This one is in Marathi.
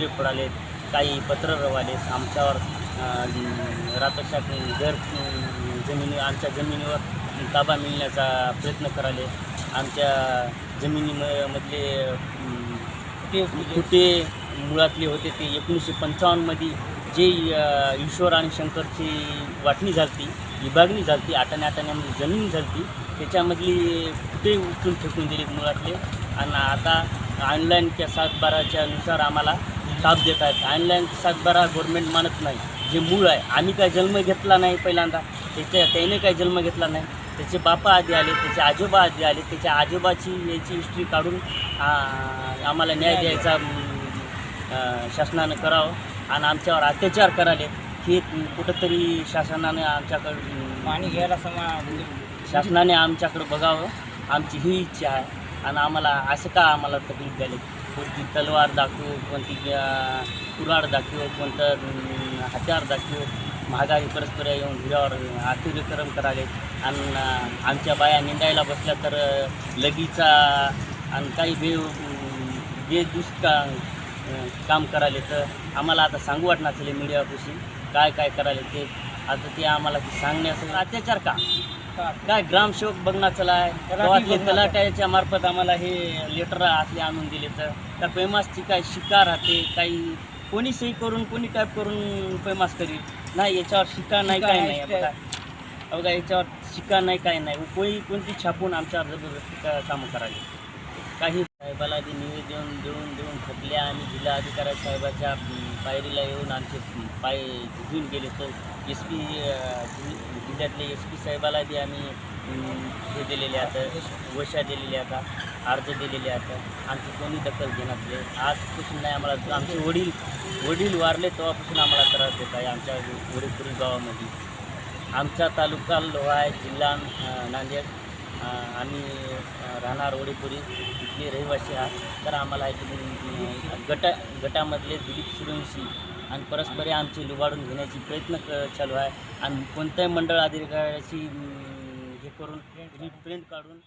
चिरे पडालेत काही पत्र रवालेत आमच्यावर रातोशात घर जमिनी आमच्या जमिनीवर ताबा मिळण्याचा प्रयत्न कराले. आमच्या जमिनीमधले अं, ते कुठे मुळातले होते ते एकोणीसशे पंचावन्नमध्ये जे ईश्वर आणि शंकरची वाटणी झाली विभागणी झाली आठाण्या आटाण्यामध्ये जमीन झाली त्याच्यामधली कुठे उठून फेकून दिली मुळातले? आणि आता ऑनलाईनच्या सातबाराच्या नुसार आम्हाला ताप देत आहेत. ऑनलाईन सातबारा गव्हर्मेंट मानत नाही. जे मूळ आहे आम्ही काय जन्म घेतला नाही पहिल्यांदा. त्याच्या त्याने काय जन्म घेतला नाही. त्याचे बापा आधी आले त्याचे आजोबा आधी आले त्याच्या आजोबाची याची हिस्ट्री काढून आम्हाला न्याय द्यायचा शासनानं करावं. आणि आमच्यावर अत्याचार कराले हे कुठंतरी शासनाने आमच्याकडं पाणी घ्यायला समा शासनाने आमच्याकडं बघावं. आमची ही इच्छा आहे. आणि आम्हाला असं का आम्हाला तकलीफ झाली? कोणती तलवार दाखवू कोणती कुराड दाखव दाखवू कोणतं हत्यार दाखवू? महागाई परस्पर येऊन हिऱ्यावर अतिक्रम करावे. आणि आमच्या बाया निंदायला बसल्या तर लगीचा आणि काही बे बेदुष्ट का काम करायले तर आम्हाला आता सांगू वाटणार झाले मीडियापाशी. काय काय करायले ते? आता ते आम्हाला ते अत्याचार का? काय ग्रामसेवक बघणार चला आहे गावातले तलाट्याच्या मार्फत आम्हाला हे लेटर असले आणून दिले तर. त्या पैमासची काय शिकार राहते काही कोणी सही करून कोणी काय करून पैमास करील नाही याच्यावर शिका नाही काय नाही बघा. बघा याच्यावर शिका नाही काय नाही. कोणी कोणती छापून आमच्यावर जबरदस्ती कामं करायला काही साहेबाला आधी निवेदन देऊन देऊन थकल्या आणि जिल्हा अधिकारी साहेबाच्या पायरीला येऊन आमचे पाय झुजून गेले तर एस पी जिल्ह्यातले एस पी साहेबाला बी आम्ही हे दिलेले आता वशा दिलेले आता अर्ज दिलेले आता. आमची कोणी दखल घेण्यात आजपासून नाही आम्हाला आमचे वडील वडील वारले तेव्हापासून आम्हाला त्रास देत आहे आमच्या वडीलपुरी गावामध्ये. आमचा तालुका लोहाय जिल्हा नांदेड. आम्ही राहणार ओडेपुरी इथले रहिवासी आहात. तर आम्हाला एक गट गटा गटामधले दिलीप सूर्यवंशी आणि परस्परे आमचे लुबाडून घेण्याची प्रयत्न क चालू आहे. आणि कोणत्याही मंडळ अधिकाऱ्याची हे करून प्रिंट काढून